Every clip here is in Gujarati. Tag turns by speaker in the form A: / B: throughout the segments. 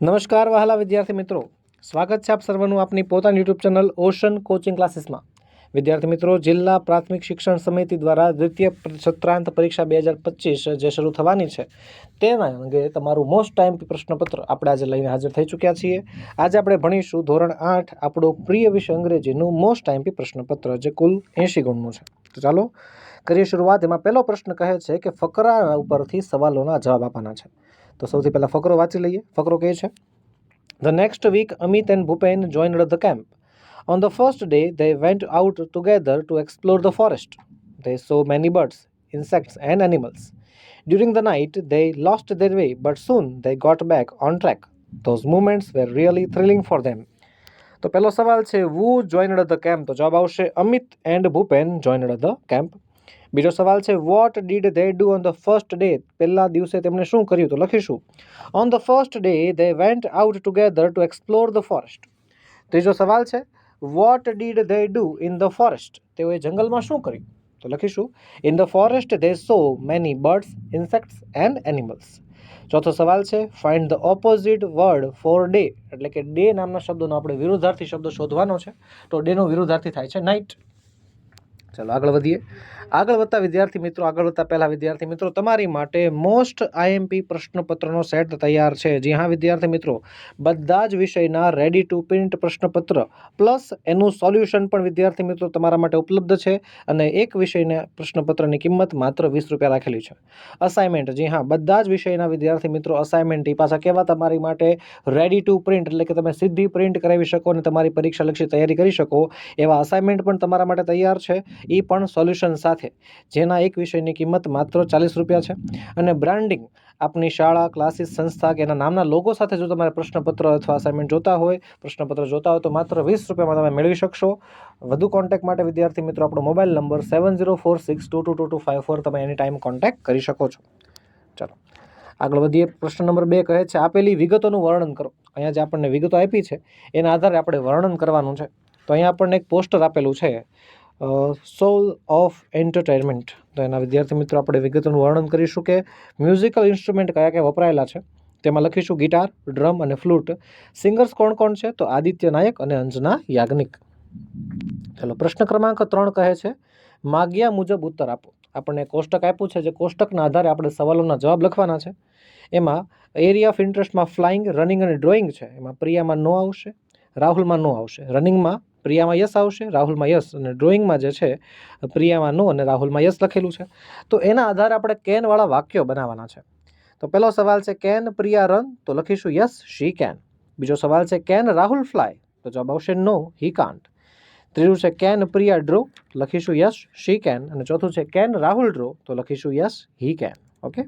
A: નમસ્કાર વહાલા વિદ્યાર્થી મિત્રો. સ્વાગત છે આપ સર્વનું આપની પોતાની યુટ્યુબ ચેનલ ઓશન કોચિંગ ક્લાસીસમાં વિદ્યાર્થી મિત્રો, જિલ્લા પ્રાથમિક શિક્ષણ સમિતિ દ્વારા દ્વિતીય સત્રાંત પરીક્ષા બે હજાર પચીસ જે શરૂ થવાની છે, તેના અંગે તમારું મોસ્ટ ટાઈમ પ્રશ્નપત્ર આપણે આજે લઈને હાજર થઈ ચૂક્યા છીએ. આજે આપણે ભણીશું ધોરણ આઠ, આપણો પ્રિય વિષય અંગ્રેજીનું મોસ્ટ ટાઈમ પ્રશ્નપત્ર, જે કુલ એંશી ગુણનું છે. તો ચાલો કરીએ શરૂઆત. એમાં પહેલો પ્રશ્ન કહે છે કે ફકરા ઉપરથી સવાલોના જવાબ આપવાના છે. તો સૌથી પહેલાં ફકરો વાંચી લઈએ ફકરો કહે છે The next week, Amit and Bhupen joined the camp. On the first day, they went out together to explore the forest. They saw many birds, insects, and animals. During the night, they lost their way, but soon they got back on track. Those moments were really thrilling for them. તો પહેલો સવાલ છે વુ જોઈન્ડ ધ કેમ્પ તો જવાબ આવશે Amit and Bhupen joined the camp બીજો સવાલ છે what did they do on the first day પહેલા દિવસે તેમણે શું કર્યું તો લખીશું. On the first day they went out together to explore the forest ત્રીજો સવાલ છે what did they do in the forest તેઓએ જંગલમાં શું કર્યું તો લખીશું. In the forest they saw many birds insects and animals ચોથો સવાલ છે find the opposite word for day એટલે કે ડે નામના શબ્દોનો આપણે વિરુદ્ધાર્થી શબ્દ શોધવાનો છે, તો ડેનો વિરુદ્ધાર્થી થાય છે નાઇટ ચાલો આગળ વધીએ. આગળ વધતા વિદ્યાર્થી મિત્રો, આગળ વધતા પહેલાં વિદ્યાર્થી મિત્રો, તમારી માટે મોસ્ટ આઈએમપી પ્રશ્નપત્રનો સેટ તૈયાર છે. જી હા, વિદ્યાર્થી મિત્રો, બધા જ વિષયના રેડી ટુ પ્રિન્ટ પ્રશ્નપત્ર પ્લસ એનું સોલ્યુશન પણ વિદ્યાર્થી મિત્રો તમારા માટે ઉપલબ્ધ છે અને એક વિષયના પ્રશ્નપત્રની કિંમત માત્ર વીસ રૂપિયા રાખેલી છે. અસાઇનમેન્ટ જી હા, બધા જ વિષયના વિદ્યાર્થી મિત્રો અસાઇનમેન્ટ એ પાછા કેવા તમારી માટે રેડી ટુ પ્રિન્ટ એટલે કે તમે સીધી પ્રિન્ટ કરાવી શકો અને તમારી પરીક્ષાલક્ષી તૈયારી કરી શકો, એવા અસાઇનમેન્ટ પણ તમારા માટે તૈયાર છે. એ પણ સોલ્યુશન સાથે જેના એક વિષયની કિંમત માત્ર ચાલીસ રૂપિયા છે. અને બ્રાન્ડિંગ આપની શાળા ક્લાસીસ સંસ્થા કે એના નામના લોગો સાથે જો તમારે પ્રશ્નપત્ર અથવા અસાઇનમેન્ટ જોતા હોય, પ્રશ્નપત્ર જોતા હોય તો માત્ર વીસ રૂપિયામાં તમે મેળવી શકશો. વધુ કોન્ટેક્ટ માટે વિદ્યાર્થી મિત્રો આપણો mobile number seven zero four six two two two two five four તમે એની ટાઈમ કોન્ટેક્ટ કરી શકો છો. ચાલો, આગળ વધીએ. પ્રશ્ન નંબર બે કહે છે, આપેલી વિગતોનું વર્ણન કરો. અહીંયા જે આપણને વિગતો આપી છે, એના આધારે આપણે વર્ણન કરવાનું છે. તો અહીંયા આપણને એક પોસ્ટર આપેલું છે. સોલ ઓફ એન્ટરટેનમેન્ટ તો એના વિદ્યાર્થી મિત્રો આપણે વિગતોનું વર્ણન કરીશું કે મ્યુઝિકલ ઇન્સ્ટ્રુમેન્ટ કયા કયા વપરાયેલા છે. તેમાં લખીશું ગિટાર ડ્રમ અને ફ્લૂટ સિંગર્સ કોણ કોણ છે? તો આદિત્ય નાયક અને અંજના યાજ્ઞિક. ચાલો, પ્રશ્ન ક્રમાંક ત્રણ કહે છે, માગ્યા મુજબ ઉત્તર આપો. આપણને કોષ્ટક આપ્યું છે, જે કોષ્ટકના આધારે આપણે સવાલોના જવાબ લખવાના છે. એમાં એરિયા ઓફ ઇન્ટરેસ્ટમાં ફ્લાઇંગ રનિંગ અને ડ્રોઈંગ છે. એમાં પ્રિયામાં નો આવશે, રાહુલમાં નો આવશે. રનિંગમાં પ્રિયામાં યસ આવશે, રાહુલમાં યસ અને ડ્રોઈંગમાં જે છે, પ્રિયામાં નો અને રાહુલમાં યસ લખેલું છે. તો એના આધારે આપણે કેનવાળા વાક્યો બનાવવાના છે. તો પહેલો સવાલ છે, કેન પ્રિયા રન? તો લખીશું, યસ, શી કેન. બીજો સવાલ છે, કેન રાહુલ ફ્લાય? તો જવાબ આવશે, નો, હી કાન્ટ. ત્રીજું છે, કેન પ્રિયા ડ્રો? લખીશું, યસ, શી કેન. અને ચોથું છે, કેન રાહુલ ડ્રો? તો લખીશું, યસ, હી કેન. ઓકે?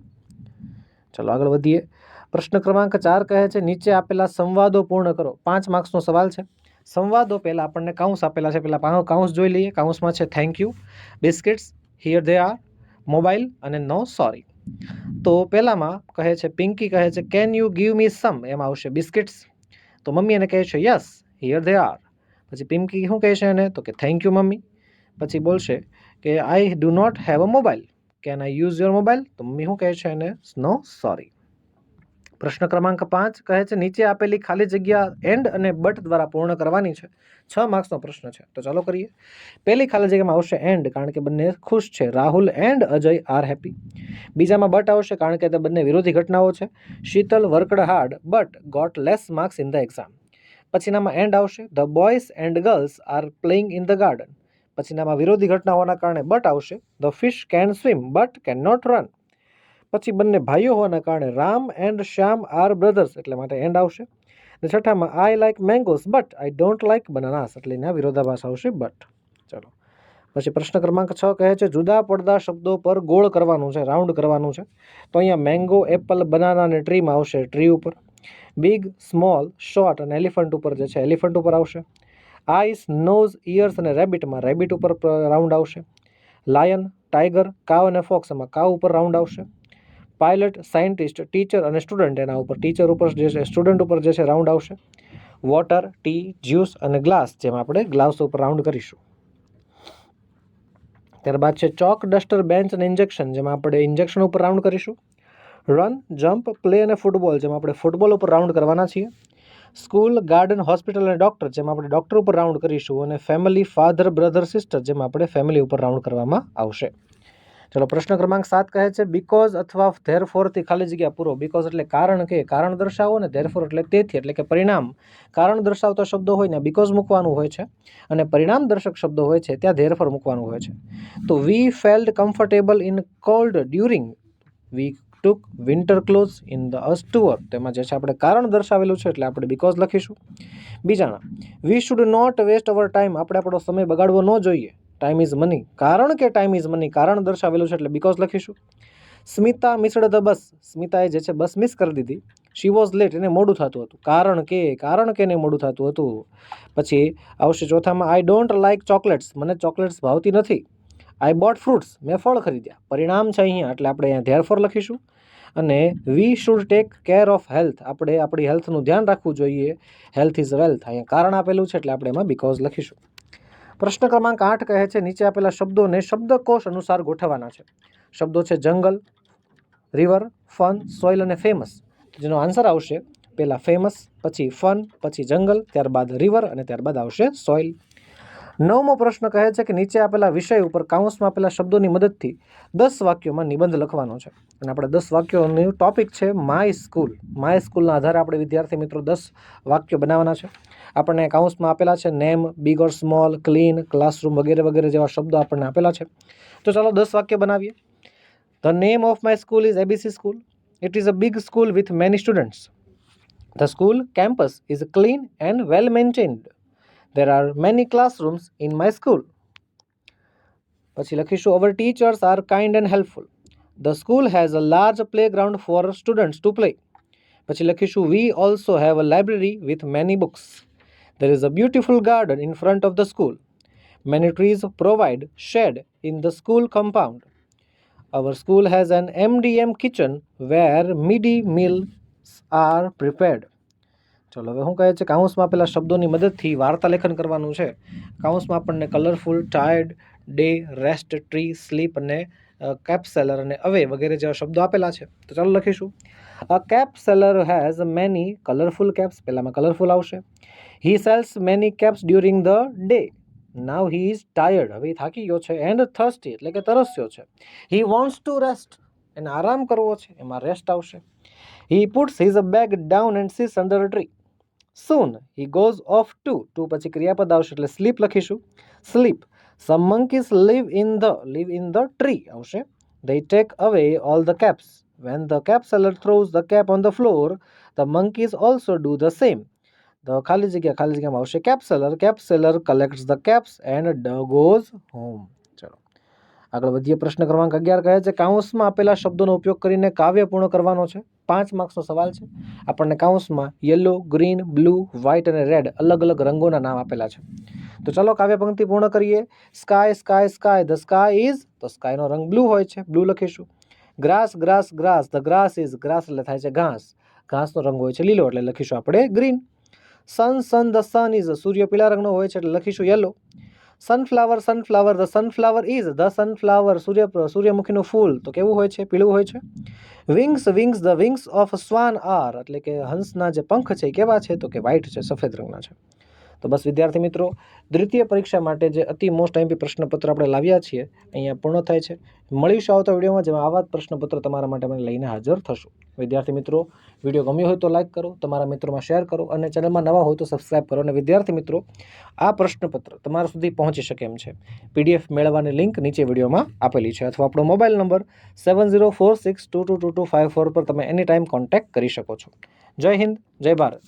A: ચલો આગળ વધીએ. પ્રશ્ન ક્રમાંક ચાર કહે છે, નીચે આપેલા સંવાદો પૂર્ણ કરો. પાંચ માર્ક્સનો સવાલ છે. સંવાદો પહેલાં આપણને કાઉન્સ આપેલા છે. પહેલાં કાઉન્સ જોઈ લઈએ. કાઉન્સમાં છે thank you biscuits here they are mobile અને નો સોરી તો પહેલાંમાં કહે છે પિંકી કહે છે can you give me some એમાં આવશે. બિસ્કિટ્સ તો મમ્મી એને કહે છે યસ હિયર ધે આર પછી પિંકી શું કહે છે એને? તો કે થેન્ક યુ મમ્મી. પછી બોલશે કે I do not have a mobile can I use your mobile તો મમ્મી શું કહે છે એને? નો સોરી પ્રશ્ન ક્રમાંક પાંચ કહે છે, નીચે આપેલી ખાલી જગ્યા એન્ડ અને બટ દ્વારા પૂર્ણ કરવાની છે. છ માર્ક્સનો પ્રશ્ન છે. તો ચાલો કરીએ. પહેલી ખાલી જગ્યામાં આવશે એન્ડ કારણ કે બંને ખુશ છે. Rahul and Ajay are happy બીજામાં બટ આવશે કારણ કે તે બંને વિરોધી ઘટનાઓ છે. Sheetal worked hard but got less marks in the exam પછીનામાં and આવશે. The boys and girls are playing in the garden પછીનામાં વિરોધી ઘટનાઓના કારણે બટ આવશે. The fish can swim but can not run પછી બંને ભાઈઓ હોવાના કારણે Ram and Shyam are brothers એટલે માટે એન્ડ આવશે. અને છઠ્ઠામાં I like mangoes but I don't like bananas એટલે એના વિરોધાભાસ આવશે બટ ચલો. પછી પ્રશ્ન ક્રમાંક છ કહે છે, જુદા પડદા શબ્દો પર ગોળ કરવાનું છે રાઉન્ડ કરવાનું છે. તો અહીંયા મેંગો એપલ બનાના અને ટ્રીમાં આવશે ટ્રી ઉપર. બિગ સ્મોલ શોર્ટ અને એલિફન્ટ ઉપર જે છે એલિફન્ટ ઉપર આવશે. આઈસ નોઝ ઇયર્સ અને રેબિટમાં રેબિટ ઉપર રાઉન્ડ આવશે. લાયન ટાઈગર કાવ અને ફોક્સમાં કાવ ઉપર રાઉન્ડ આવશે. પાયલટ, સાયન્ટિસ્ટ, ટીચર અને સ્ટુડન્ટ એના ઉપર. ટીચર ઉપર જે છે, સ્ટુડન્ટ ઉપર જે છે, રાઉન્ડ આવશે. વોટર, ટી, જ્યુસ અને ગ્લાસ જેમાં આપણે ગ્લાસ ઉપર રાઉન્ડ કરીશું. ત્યારબાદ છે, ચોક, ડસ્ટર, બેન્ચ અને ઇન્જેક્શન જેમાં આપણે ઇન્જેક્શન ઉપર રાઉન્ડ કરીશું. રન, જમ્પ, પ્લે અને ફૂટબોલ જેમાં આપણે ફૂટબોલ ઉપર રાઉન્ડ કરવાના છીએ. સ્કૂલ, ગાર્ડન, હોસ્પિટલ અને ડૉક્ટર જેમાં આપણે ડૉક્ટર ઉપર રાઉન્ડ કરીશું અને ફેમિલી, ફાધર, બ્રધર, સિસ્ટર જેમાં આપણે ફેમિલી ઉપર રાઉન્ડ કરવામાં આવશે. ચલો, પ્રશ્ન ક્રમાંક સાત કહે છે બીકોઝ અથવા ધેર ફોરથી ખાલી જગ્યા પૂરો. બીકોઝ એટલે કારણ કે, કારણ દર્શાવો ને ધેર ફોર એટલે તેથી, એટલે કે પરિણામ. કારણ દર્શાવતા શબ્દો હોય ને બીકોઝ મૂકવાનું હોય છે અને પરિણામ દર્શક શબ્દો હોય છે, ત્યાં ધેર ફોર મૂકવાનું હોય છે. તો we felt comfortable in cold during we took winter clothes in the અસ્ટુઅર તેમાં જે છે, આપણે કારણ દર્શાવેલું છે, એટલે આપણે બીકોઝ લખીશું. બીજાના we should not waste our time આપણે આપણો સમય બગાડવો ન જોઈએ. ટાઈમ ઇઝ મની કારણ કે ટાઈમ ઇઝ મની કારણ દર્શાવેલું છે એટલે બીકોઝ લખીશું. Smita missed the bus. સ્મિતાએ જે છે બસ મિસ કરી દીધી. શી વોઝ લેટ એને મોડું થતું હતું. કારણ કે કારણ કે એને મોડું થતું હતું. પછી આવશે ચોથામાં આઈ ડોન્ટ લાઇક ચોકલેટ્સ મને ચોકલેટ્સ ભાવતી નથી. આઈ બોટ ફ્રૂટ્સ મેં ફળ ખરીદ્યા. પરિણામ છે અહીંયા, એટલે આપણે અહીંયા ધેર ફોર લખીશું. અને we should take care of health આપણે આપણી હેલ્થનું ધ્યાન રાખવું જોઈએ. હેલ્થ ઇઝ વેલ્થ અહીંયા કારણ આપેલું છે એટલે આપણે એમાં બીકોઝ લખીશું. પ્રશ્ન ક્રમાંક આઠ કહે છે, નીચે આપેલા શબ્દોને શબ્દકોશ અનુસાર ગોઠવવાના છે. શબ્દો છે જંગલ, રિવર, ફન, સોઇલ અને ફેમસ. જેનો આન્સર આવશે પહેલાં ફેમસ, પછી ફન, પછી જંગલ, ત્યારબાદ રિવર અને ત્યારબાદ આવશે સોઇલ. નવમો પ્રશ્ન કહે છે કે નીચે આપેલા વિષય ઉપર કાઉન્સમાં આપેલા શબ્દોની મદદથી દસ વાક્યોમાં નિબંધ લખવાનો છે. અને આપણે દસ વાક્યોનું ટોપિક છે માય સ્કૂલ માય સ્કૂલના આધારે આપણે વિદ્યાર્થી મિત્રો દસ વાક્યો બનાવવાના છે. આપણને કાઉન્સમાં આપેલા છે name big or small clean classroom વગેરે વગેરે જેવા શબ્દો આપણને આપેલા છે. તો ચાલો દસ વાક્ય બનાવીએ. The name of my school is ABC school it is a big school with many students the school campus is clean and well maintained there are many classrooms in my school પછી લખીશું our teachers are kind and helpful the school has a large play ground for students to play પછી લખીશું we also have a library with many books there is a beautiful garden in front of the school many trees provide shade in the school compound our school has an MDM kitchen where midday meals are prepared ચલો, હવે શું કહે છે કાઉન્સમાં પેલા શબ્દોની મદદથી વાર્તા કરવાનું છે. કાઉન્સમાં આપણને colourful tired day rest tree sleep અને કેપ સેલર અને અવે વગેરે જેવા શબ્દો આપેલા છે. તો ચાલો લખીશું. A cap seller has many colourful caps પહેલાંમાં colourful આવશે. He sells many caps during the day now he is tired હવે થાકી ગયો છે એન્ડ થર્સ્ટી એટલે કે તરસ્યો છે. હી વોન્ટ્સ ટુ રેસ્ટ એને આરામ કરવો છે, એમાં રેસ્ટ આવશે. He puts his a bag down and sees under tree soon he goes off to to પછી ક્રિયાપદ આવશે એટલે સ્લીપ લખીશું. Sleep some monkeys live in the live in the tree આવશે. They take away all the caps when the cap seller throws the cap on the floor the monkeys also do the same the ખાલી જગ્યા, ખાલી જગ્યામાં આવશે cap seller cap collects the caps and goes home ચલો. આગળ વધીએ પ્રશ્ન ક્રમાંક અગિયાર કહે છે કાઉન્સમાં આપેલા શબ્દોનો ઉપયોગ કરીને કાવ્ય પૂર્ણ કરવાનો છે. પાંચ માર્ક્સનો સવાલ છે. આપણને કાઉન્સમાં યલો, ગ્રીન, બ્લુ, વ્હાઇટ અને રેડ અલગ અલગ રંગોના નામ આપેલા છે. તો ચલો કાવ્ય પંક્તિ પૂર્ણ કરીએ. Sky sky sky the sky is તો સ્કાયનો રંગ બ્લુ હોય છે. બ્લુ લખીશું. Grass grass grass the grass is grass એટલે થાય છે ઘાસ. ઘાસનો રંગ હોય છે લીલો એટલે લખીશું આપણે green sun sun the sun is સૂર્ય પીળા રંગનો હોય છે એટલે લખીશું yellow sunflower sunflower the sunflower is the sunflower સૂર્ય, સૂર્યમુખીનું ફૂલ તો કેવું હોય છે? પીળું હોય છે. Wings wings the wings of swan are એટલે કે હંસના જે પંખ છે એ કેવા છે? તો કે વ્હાઇટ છે, સફેદ રંગના છે. તો બસ વિદ્યાર્થી મિત્રો, દ્વિતીય પરીક્ષા માટે જે અતિ મોસ્ટ એમપી પ્રશ્નપત્ર આપણે લાવ્યા છીએ, અહીંયા પૂર્ણ થાય છે. મળીશું આવતા વિડીયોમાં જેમાં આવા જ પ્રશ્નપત્ર તમારા માટે અમે લઈને હાજર થશું. વિદ્યાર્થી મિત્રો, વીડિયો ગમ્યો હોય તો લાઇક કરો, તમારા મિત્રોમાં શેર કરો અને ચેનલમાં નવા હોય તો સબસ્ક્રાઈબ કરો. અને વિદ્યાર્થી મિત્રો, આ પ્રશ્નપત્ર તમારા સુધી પહોંચી શકે એમ છે. પીડીએફ મેળવવાની લિંક નીચે વિડીયોમાં આપેલી છે અથવા આપણો mobile number seven zero four six two two two five four પર તમે એની ટાઈમ કોન્ટેક્ટ કરી શકો છો. જય હિન્દ, જય ભારત.